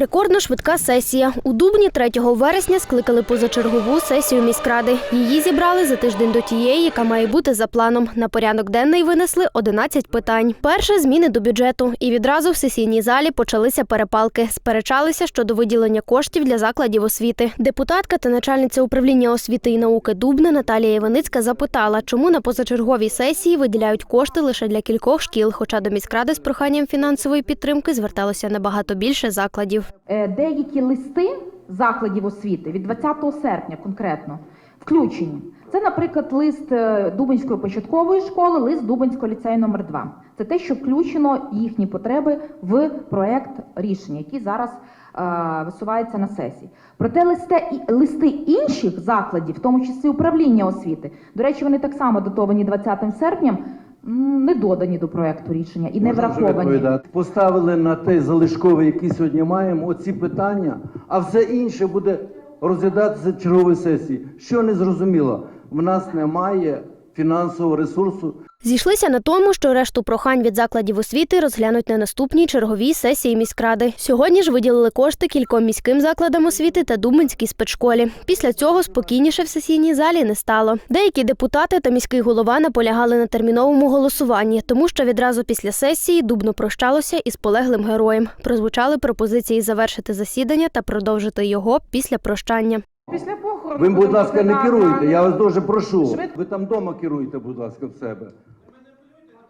Рекордно швидка сесія. У Дубні 3 вересня скликали позачергову сесію міськради. Її зібрали за тиждень до тієї, яка має бути за планом. На порядок денний винесли 11 питань. Перше зміни до бюджету. І відразу в сесійній залі почалися перепалки. Сперечалися щодо виділення коштів для закладів освіти. Депутатка та начальниця управління освіти і науки Дубна Наталія Іваницька запитала, чому на позачерговій сесії виділяють кошти лише для кількох шкіл, хоча до міськради з проханням фінансової підтримки зверталося набагато більше закладів. Е, деякі листи закладів освіти від 20 серпня конкретно включені. Це, наприклад, лист е, Дубинської початкової школи, лист Дубинського ліцею номер 2 Це те, що включено їхні потреби в проект рішення, який зараз е, висувається на сесії. Проте листи, листи інших закладів, в тому числі управління освіти, до речі, вони так само датовані 20 серпням, м, не додані до проекту рішення і не враховані. Поставили на те залишкове, який сьогодні маємо, оці питання, а все інше буде розглядатися чергової сесії. Що не зрозуміло? В нас немає фінансового ресурсу. Зійшлися на тому, що решту прохань від закладів освіти розглянуть на наступній черговій сесії міськради. Сьогодні ж виділили кошти кільком міським закладам освіти та Дубинській спецшколі. Після цього спокійніше в сесійній залі не стало. Деякі депутати та міський голова наполягали на терміновому голосуванні, тому що відразу після сесії Дубно прощалося із полеглим героєм. Прозвучали пропозиції завершити засідання та продовжити його після прощання. Після Ви, будь ласка, не керуйте. Я вас дуже прошу. Ви там вдома керуйте, будь ласка, в себе.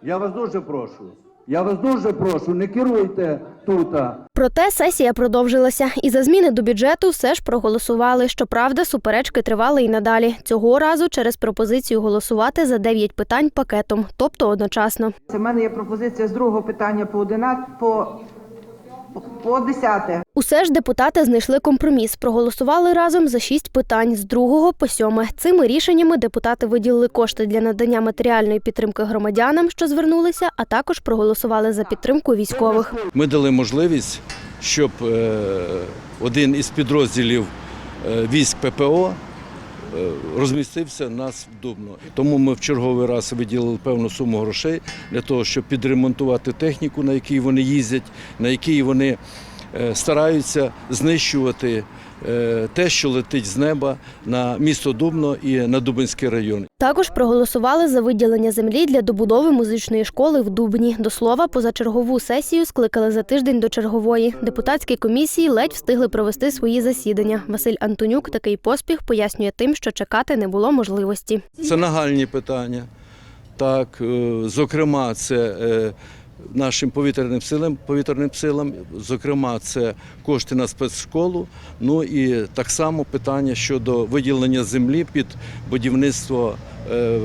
Я вас дуже прошу. Я вас дуже прошу, не керуйте тут. Проте сесія продовжилася, і за зміни до бюджету все ж проголосували. Щоправда, суперечки тривали і надалі. Цього разу через пропозицію голосувати за 9 питань пакетом, тобто одночасно. Це в мене є пропозиція з другого питання по 11, по, по, по 10. Усе ж депутати знайшли компроміс. Проголосували разом за шість питань з другого по сьоме. Цими рішеннями депутати виділили кошти для надання матеріальної підтримки громадянам, що звернулися, а також проголосували за підтримку військових. Ми дали можливість, щоб е, один із підрозділів е, військ ППО розмістився у нас вдобно. Тому ми в черговий раз виділили певну суму грошей для того, щоб підремонтувати техніку, на якій вони їздять, на якій вони е, стараються знищувати е, те, що летить з неба на місто Дубно і на Дубинський район. Також проголосували за виділення землі для добудови музичної школи в Дубні. До слова, позачергову сесію скликали за тиждень до чергової. Депутатські комісії ледь встигли провести свої засідання. Василь Антонюк такий поспіх пояснює тим, що чекати не було можливості. Це нагальні питання. Так, е, зокрема, це е, нашим повітряним силам, повітряним силам, зокрема, це кошти на спецшколу. Ну і так само питання щодо виділення землі під будівництво е,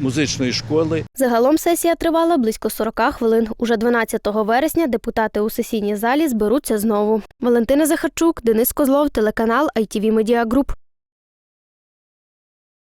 музичної школи. Загалом сесія тривала близько 40 хвилин. Уже 12 вересня депутати у сесійній залі зберуться знову. Валентина Захарчук, Денис Козлов, телеканал ITV Media Group.